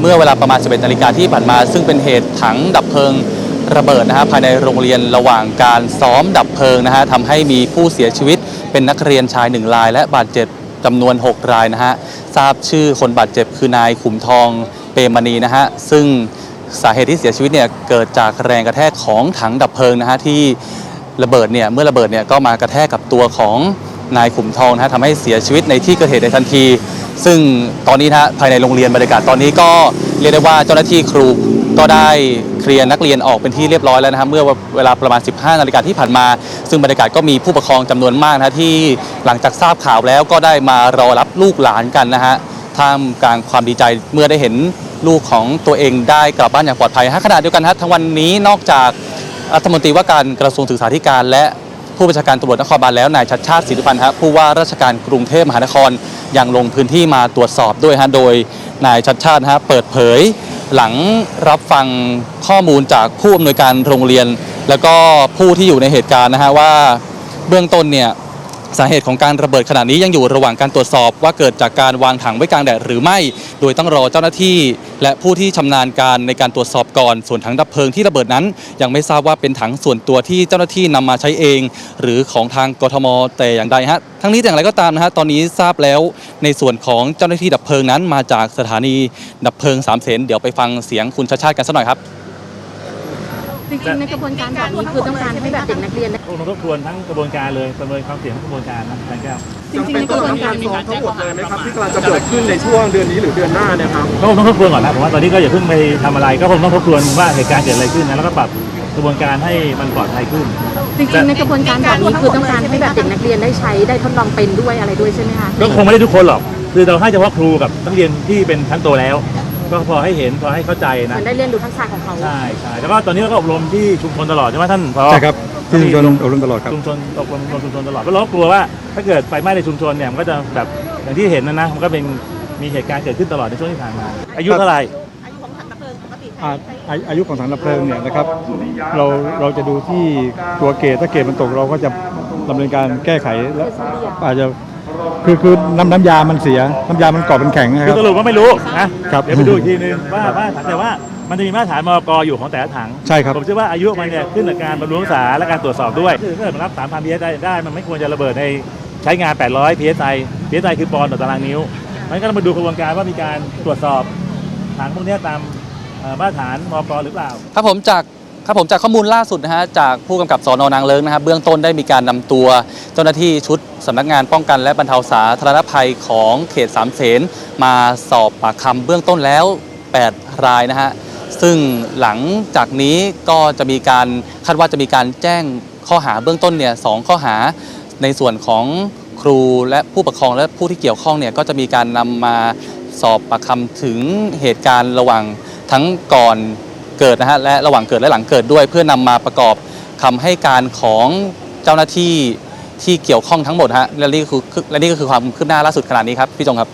เมื่อเวลาประมาณ 11นาฬิกาที่ผ่านมา ซึ่งเป็นเหตุถังดับเพลิงระเบิดนะฮะภายในโรงเรียนระหว่างการซ้อมดับเพลิงนะฮะทำให้มีผู้เสียชีวิต เป็นนักเรียนชายหนึ่งราย และบาดเจ็บจำนวน 6 รายนะฮะทราบชื่อคนบาดเจ็บคือนายขุมทองเปรมณีนะฮะซึ่งสาเหตุที่เสียชีวิตเนี่ยเกิดจากแรงกระแทกของถังดับเพลิงนะฮะที่ระเบิดเนี่ยเมื่อระเบิดเนี่ยก็มากระแทกกับตัวของ นายขุมทองนะฮะทำให้เสียชีวิตในที่เกิดเหตุในทันที ซึ่งตอนนี้นะฮะภายในโรงเรียนบรรยากาศตอนนี้ก็เรียกได้ว่าเจ้าหน้าที่ครูก็ได้เคลียร์นักเรียนออกเป็นที่เรียบร้อยแล้วนะครับเมื่อเวลาประมาณ 15 นาฬิกาที่ผ่านมา ซึ่งบรรยากาศก็มีผู้ปกครองจำนวนมากนะฮะที่หลังจากทราบข่าวแล้วก็ได้มารอรับลูกหลานกันนะฮะท่ามกลางความดีใจเมื่อได้เห็นลูกของตัวเองได้กลับบ้านอย่างปลอดภัยฮะขณะเดียวกันฮะทั้งวันนี้นอกจากรัฐมนตรีว่าการกระทรวงศึกษาธิการและ ผู้บัญชาการตำรวจนครบาลแล้วนายชัดชาติศิริพันธ์ฮะผู้ว่าราชการกรุงเทพมหานครยังลงพื้นที่มาตรวจสอบด้วยฮะโดยนายชัดชาติฮะเปิดเผย หลังรับฟังข้อมูลจากผู้อำนวยการโรงเรียน แล้วก็ผู้ที่อยู่ในเหตุการณ์นะฮะว่าเบื้องต้นเนี่ย สาเหตุของการระเบิดขณะนี้ยังอยู่ระหว่างการตรวจสอบว่าเกิดจากการวางถังไว้กลางแดดหรือไม่ โดยต้องรอเจ้าหน้าที่ และผู้ที่ชำนาญการในการตรวจสอบก่อน ส่วนถังดับเพลิงที่ระเบิดนั้น ยังไม่ทราบว่าเป็นถังส่วนตัวที่เจ้าหน้าที่นำมาใช้เอง หรือของทางกทมแต่อย่างใดฮะทั้งนี้แต่อย่างไรก็ตามนะฮะตอนนี้ทราบแล้วในส่วนของเจ้าหน้าที่ดับเพลิงนั้นมาจากสถานีดับเพลิงสามเสนเดี๋ยวไปฟังเสียงคุณชาชาติกันสักหน่อยครับ จริงๆในกระบวนการแบบนี้คือต้องการให้แบบเด็กนักเรียนพวกเราทบทวนทั้งกระบวนการเลยประเมินความเสี่ยงทั้งกระบวนการนะอาจารย์แก้วจริงๆในกระบวนการซ้อมทั้งหมดเลยไหมครับที่กำลังจะเกิดขึ้นในช่วงเดือนนี้หรือเดือนหน้าเนี่ยครับก็คงต้องทบทวนก่อนนะผมว่าตอนนี้ก็อย่าเพิ่งไปทำอะไร ก็คงต้องทบทวนว่าเหตุการณ์เกิดอะไรขึ้นนะแล้วก็ปรับกระบวนการให้มันปลอดภัยขึ้น จริงๆในกระบวนการแบบนี้คือต้องการให้แบบเด็กนักเรียนได้ใช้ได้ทดลองเป็นด้วยอะไรด้วยใช่ไหมคะก็คงไม่ได้ทุกคนหรอกคือเราให้เฉพาะครูกับนักเรียนที่เป็นชั้นโตแล้ว ก็พอให้เห็นพอให้เข้าใจเหนะ มือนได้เรียนรู้ทักษะของเขา ใช่ใช่แล้วก็ตอนนี้เราก็อบรมที่ชุมชนตลอดใช่ไหมท่านพอ ใช่ครับที่ชุมชนอบรมตลอดครับ ชุมชนอบรมชุมชนตลอดเพราะเราก็กลัวว่า ถ้าเกิดไฟไหม้ในชุมชนเนี่ยมันก็จะแบบอย่างที่เห็นนะนะมันก็เป็นมีเหตุการณ์เกิดขึ้นตลอดในช่วงที่ผ่านมา อายุเท่าไหร่อ่าอาอายุของถังดับเพลิงเนี่ยนะครับเราเราจะดูที่ตัวเกรดถ้าเกรดมันตกเราก็จะดำเนินการแก้ไขแล้วอาจจะ คือคือน้ำน้ำยามันเสีย น้ำยามันเกาะเป็นแข็งนะคคืรัอบ สรุปว่าไม่รู้นะครับเดี๋ยวไปดูอีกทีนึงว่าว่าแต่ว่ามันจะมีมาตรฐานมกอยู่ของแต่ละถังใช่ครับ ผมเชื่อว่าอายุมันเนี่ยขึ้นกับการบำรุงรักษาและการตรวจสอบด้วยถ้าเกิดมันรับ 3,000 psi ได้ได้ มันไม่ควรจะระเบิดในใช้งาน 800 psi psi คือปอนด์ต่อตารางนิ้วมันก็ต้องมาดูกระบวนการว่ามีการตรวจสอบถังพวกเนี้ยตามเอ่อมาตรฐานมกหรือเปล่า ครับผมจากครับผมจากข้อมูลล่าสุดนะฮะจากผู้กำกับสอนอนางเลิงนะครับเบื้องต้นได้มีการนำตัวเจ้าหน้าที่ชุด สำนักงานป้องกันและบรรเทาสาธารณภัยของเขตสามเสนมาสอบปากคำเบื้องต้นแล้ว 8 รายนะฮะซึ่งหลังจากนี้ก็จะมีการคาดว่าจะมีการแจ้งข้อหาเบื้องต้นเนี่ยสองข้อหาในส่วนของครูและผู้ปกครองและผู้ที่เกี่ยวข้องเนี่ยก็จะมีการนำมาสอบปากคำถึงเหตุการณ์ระหว่างทั้งก่อนเกิดนะฮะและระหว่างเกิดและหลังเกิดด้วย เพื่อนำมาประกอบคำให้การของเจ้าหน้าที่ ที่เกี่ยวข้องทั้งหมดฮะและนี่คือและนี่ก็คือความคืบหน้าล่าสุดขนาดนี้ครับพี่จงครับ